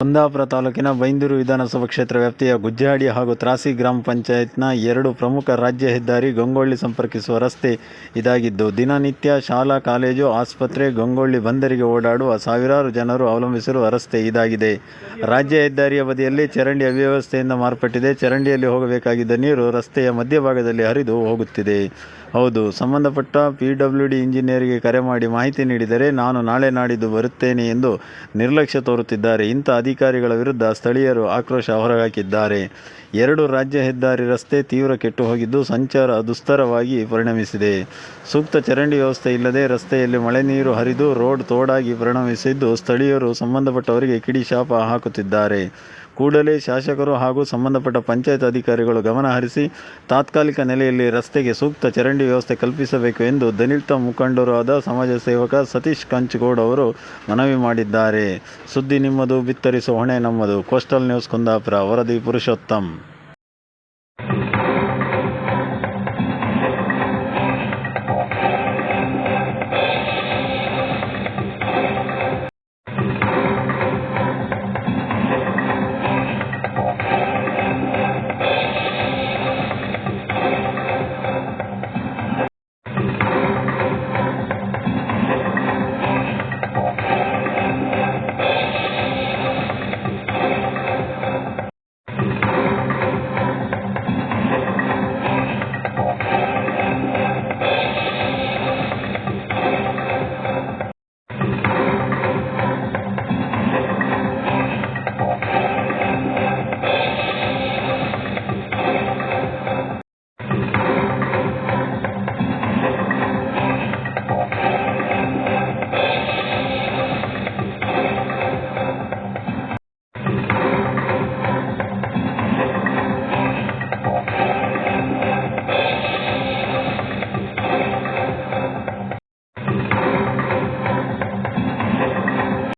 ಕುಂದಾಪುರ ತಾಲೂಕಿನ ಬೈಂದೂರು ವಿಧಾನಸಭಾ ಕ್ಷೇತ್ರ ವ್ಯಾಪ್ತಿಯ ಗುಜ್ಜಾಡಿ ಹಾಗೂ ತ್ರಾಸಿ ಗ್ರಾಮ ಪಂಚಾಯತ್ನ ಎರಡು ಪ್ರಮುಖ ರಾಜ್ಯ ಹೆದ್ದಾರಿ ಗಂಗೊಳ್ಳಿ ಸಂಪರ್ಕಿಸುವ ರಸ್ತೆ ಇದಾಗಿದ್ದು, ದಿನನಿತ್ಯ ಶಾಲಾ, ಕಾಲೇಜು, ಆಸ್ಪತ್ರೆ, ಗಂಗೊಳ್ಳಿ ಬಂದರಿಗೆ ಓಡಾಡುವ ಸಾವಿರಾರು ಜನರು ಅವಲಂಬಿಸಿರುವ ರಸ್ತೆ ಇದಾಗಿದೆ. ರಾಜ್ಯ ಹೆದ್ದಾರಿಯ ಬದಿಯಲ್ಲಿ ಚರಂಡಿ ಅವ್ಯವಸ್ಥೆಯಿಂದ ಮಾರ್ಪಟ್ಟಿದೆ. ಚರಂಡಿಯಲ್ಲಿ ಹೋಗಬೇಕಾಗಿದ್ದ ನೀರು ರಸ್ತೆಯ ಮಧ್ಯಭಾಗದಲ್ಲಿ ಹರಿದು ಹೋಗುತ್ತಿದೆ. ಹೌದು, ಸಂಬಂಧಪಟ್ಟ ಪಿ ಡಬ್ಲ್ಯೂ ಡಿ ಇಂಜಿನಿಯರಿಗೆ ಕರೆ ಮಾಡಿ ಮಾಹಿತಿ ನೀಡಿದರೆ ನಾನು ನಾಳೆ ನಾಡಿದ್ದು ಬರುತ್ತೇನೆ ಎಂದು ನಿರ್ಲಕ್ಷ್ಯ ತೋರುತ್ತಿದ್ದಾರೆ. ಇಂಥ ಅಧಿಕಾರಿಗಳ ವಿರುದ್ಧ ಸ್ಥಳೀಯರು ಆಕ್ರೋಶ ಹೊರಹಾಕಿದ್ದಾರೆ. ಎರಡು ರಾಜ್ಯ ಹೆದ್ದಾರಿ ರಸ್ತೆ ತೀವ್ರ ಕೆಟ್ಟು ಹೋಗಿದ್ದು ಸಂಚಾರ ದುಸ್ತರವಾಗಿ ಪರಿಣಮಿಸಿದೆ. ಸೂಕ್ತ ಚರಂಡಿ ವ್ಯವಸ್ಥೆ ಇಲ್ಲದೆ ರಸ್ತೆಯಲ್ಲಿ ಮಳೆ ನೀರು ಹರಿದು ರೋಡ್ ತೋಡಾಗಿ ಪರಿಣಮಿಸಿದ್ದು ಸ್ಥಳೀಯರು ಸಂಬಂಧಪಟ್ಟವರಿಗೆ ಕಿಡಿ ಶಾಪ ಹಾಕುತ್ತಿದ್ದಾರೆ. ಕೂಡಲೇ ಶಾಸಕರು ಹಾಗೂ ಸಂಬಂಧಪಟ್ಟ ಪಂಚಾಯತ್ ಅಧಿಕಾರಿಗಳು ಗಮನಹರಿಸಿ ತಾತ್ಕಾಲಿಕ ನೆಲೆಯಲ್ಲಿ ರಸ್ತೆಗೆ ಸೂಕ್ತ ಚರಂಡಿ ವ್ಯವಸ್ಥೆ ಕಲ್ಪಿಸಬೇಕು ಎಂದು ದಲಿತ ಮುಖಂಡರು ಆದ ಸಮಾಜ ಸೇವಕ ಸತೀಶ್ ಕಂಚಗೌಡ ಅವರು ಮನವಿ ಮಾಡಿದ್ದಾರೆ. ಸುದ್ದಿ ನಿಮ್ಮದು ಬಿತ್ತರಿಸುವ ಹೊಣೆ ನಮ್ಮದು. ಕೋಸ್ಟಲ್ ನ್ಯೂಸ್ ಕುಂದಾಪುರ ವರದಿ ಪುರುಷೋತ್ತಮ್.